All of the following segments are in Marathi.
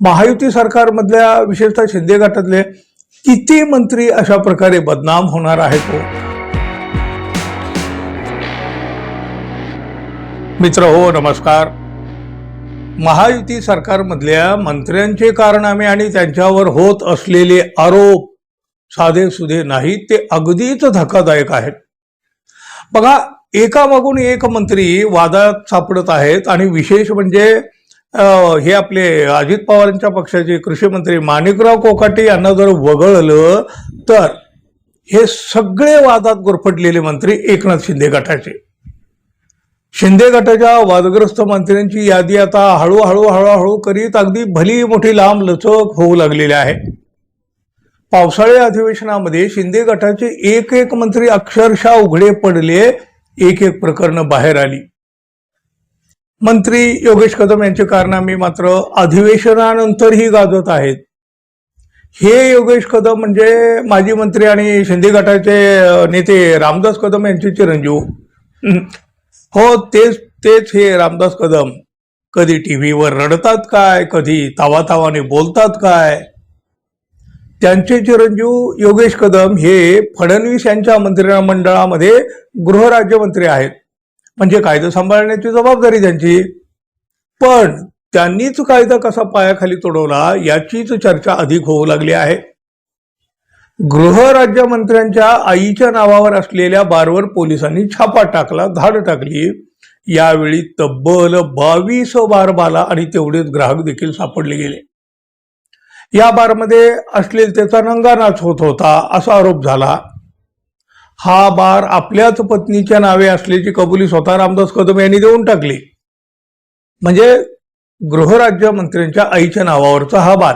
महायुती सरकारमधल्या विशेषतः शिंदे गटातले किती मंत्री अशा प्रकारे बदनाम होणार आहेत हो? मित्र हो नमस्कार. महायुती सरकारमधल्या मंत्र्यांचे कारनामे आणि त्यांच्यावर होत असलेले आरोप साधे सुधे नाहीत ते अगदीच धक्कादायक आहेत. बघा एकामागून एक मंत्री वादात सापडत आहेत आणि विशेष म्हणजे हे आपले अजित पवारांच्या पक्षाचे कृषी मंत्री माणिकराव कोकाटे यांना जर वगळलं तर हे सगळे वादात गुरफटलेले मंत्री एकनाथ शिंदे गटाचे. शिंदे गटाच्या वादग्रस्त मंत्र्यांची यादी आता हळूहळू हळूहळू करीत अगदी भली मोठी लांब लचक होऊ लागलेली आहे. पावसाळी अधिवेशनामध्ये शिंदे गटाचे एक एक मंत्री अक्षरशः उघडे पडले एक एक प्रकरणं बाहेर आली. मंत्री योगेश कदम यांचे कारनामे मात्र अधिवेशनानंतरही गाजत आहेत. हे योगेश कदम म्हणजे माजी मंत्री आणि शिंदे गटाचे नेते रामदास कदम यांचे चिरंजीव. हो तेच तेच हे रामदास कदम. कधी टीव्हीवर रडतात काय? कधी तावातावाने बोलतात काय? त्यांचे चिरंजीव योगेश कदम हे फडणवीस यांच्या मंत्रिमंडळामध्ये गृहराज्यमंत्री आहेत. म्हणजे कायदा सांभाळण्याची जबाबदारी त्यांची. पण त्यांनीच कायदा कसा पायाखाली तोडवला याचीच चर्चा अधिक होऊ लागली आहे. गृहराज्यमंत्र्यांच्या आईच्या नावावर असलेल्या बारवर पोलिसांनी छापा टाकला धाड टाकली. यावेळी तब्बल बावीस बार बाला आणि तेवढेच ग्राहक देखील सापडले गेले. या बारमध्ये अश्लीलतेचा रंगानाच होत होता असा आरोप झाला. हा बार आपल्याच पत्नीच्या नावे असल्याची कबुली स्वतः रामदास कदम यांनी देऊन टाकली. म्हणजे गृहराज्यमंत्र्यांच्या आईच्या नावावरचा हा बार.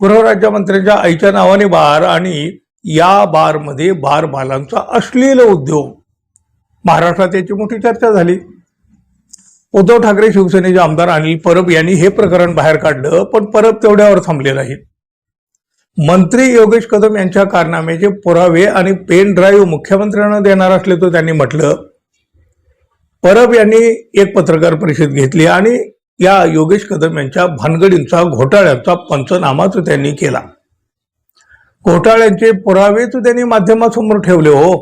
गृहराज्यमंत्र्यांच्या आईच्या नावाने बार आणि या बारमध्ये बार बालांचा अश्लील उद्योग. महाराष्ट्रात याची मोठी चर्चा झाली. उद्धव ठाकरे शिवसेनेचे आमदार अनिल परब यांनी हे प्रकरण बाहेर काढलं पण परब तेवढ्यावर थांबले नाहीत. मंत्री योगेश कदम यांच्या कारनाम्याचे पुरावे आणि पेन ड्राईव्ह मुख्यमंत्र्यांना देणार असल्याचं त्यांनी म्हटलं. परब यांनी एक पत्रकार परिषद घेतली आणि या योगेश कदम यांच्या भानगडींचा घोटाळ्याचा पंचनामाच त्यांनी केला. घोटाळ्यांचे पुरावेच त्यांनी माध्यमासमोर ठेवले हो.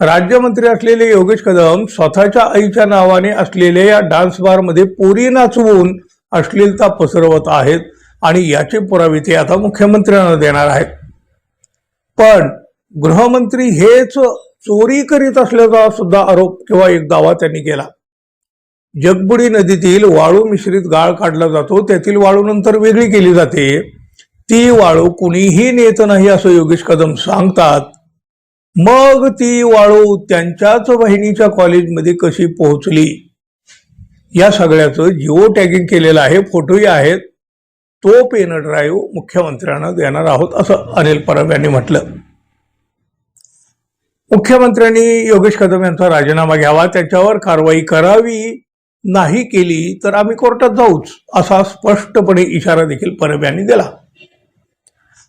राज्यमंत्री असलेले योगेश कदम स्वतःच्या आईच्या नावाने असलेल्या या डान्स बारमध्ये पोरी नाचवून अश्लीलता पसरवत आहेत. आणि याचे पुरावे ते आता मुख्यमंत्र्यांना देणार आहेत. पण गृहमंत्री हेच चोरी करीत असल्याचा सुद्धा आरोप किंवा एक दावा त्यांनी केला. जगबुडी नदीतील वाळू मिश्रित गाळ काढला जातो त्यातील वाळू नंतर वेगळी केली जाते. ती वाळू कुणीही नेत नाही असं योगेश कदम सांगतात. मग ती वाळू त्यांच्याच बहिणीच्या कॉलेजमध्ये कशी पोहोचली? या सगळ्याचं जिओ टॅगिंग केलेलं आहे फोटोही आहेत. तो पेन ड्राईव्ह मुख्यमंत्र्यांना देणार आहोत असं अनिल परब यांनी म्हटलं. मुख्यमंत्र्यांनी योगेश कदम यांचा राजीनामा घ्यावा त्याच्यावर कारवाई करावी नाही केली तर आम्ही कोर्टात जाऊच असा स्पष्टपणे इशारा देखील परब यांनी दिला.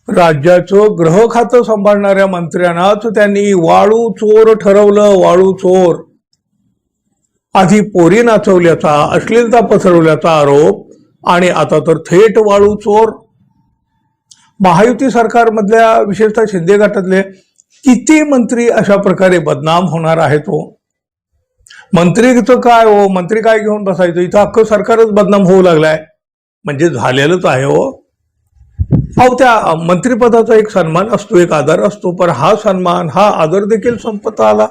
राज्याचं ग्रह खातं सांभाळणाऱ्या मंत्र्यांनाच त्यांनी वाळू चोर ठरवलं वाळू चोर. आधी पोरी नाचवल्याचा अश्लीलता पसरवल्याचा आरोप आणि आता तर थेट वाळू चोर. महायुती सरकारमधल्या विशेषतः शिंदे गटातले किती मंत्री अशा प्रकारे बदनाम होणार आहेत हो? मंत्रीचं काय हो? मंत्री काय घेऊन बसायचं? इथं अख्खं सरकारच बदनाम होऊ लागलाय. म्हणजे झालेलंच आहे हो. अहो त्या मंत्रिपदाचा एक सन्मान असतो एक आदर असतो पण हा सन्मान हा आदर देखील संपत आला.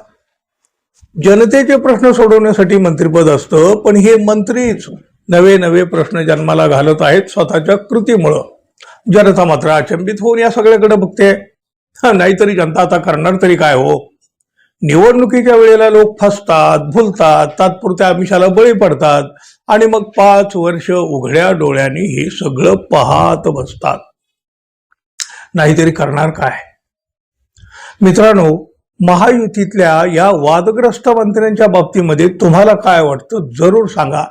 जनतेचे प्रश्न सोडवण्यासाठी मंत्रिपद असतं पण हे मंत्रीच. नवे नवे प्रश्न जन्माला घालत आहेत स्वतःच्या कृतीमुळं. जनता मात्र अचंबित होऊन या सगळ्याकडे बघते. हा, नाहीतरी जनता आता करणार तरी काय हो? निवडणुकीच्या वेळेला लोक फसतात भुलतात तात्पुरत्या आमिषाला बळी पडतात आणि मग पाच वर्ष उघड्या डोळ्यांनी हे सगळं पाहत बसतात. नाहीतरी करणार काय? मित्रांनो महायुतीतल्या या वादग्रस्त मंत्र्यांच्या बाबतीमध्ये तुम्हाला काय वाटतं? जरूर सांगा.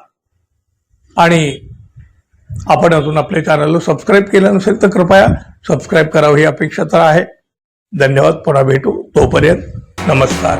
आणि आपण अजून आपल्या चॅनलला सबस्क्राईब केलं नसेल तर कृपया सबस्क्राईब करावं ही अपेक्षा तर आहे. धन्यवाद पुन्हा भेटू. तोपर्यंत नमस्कार.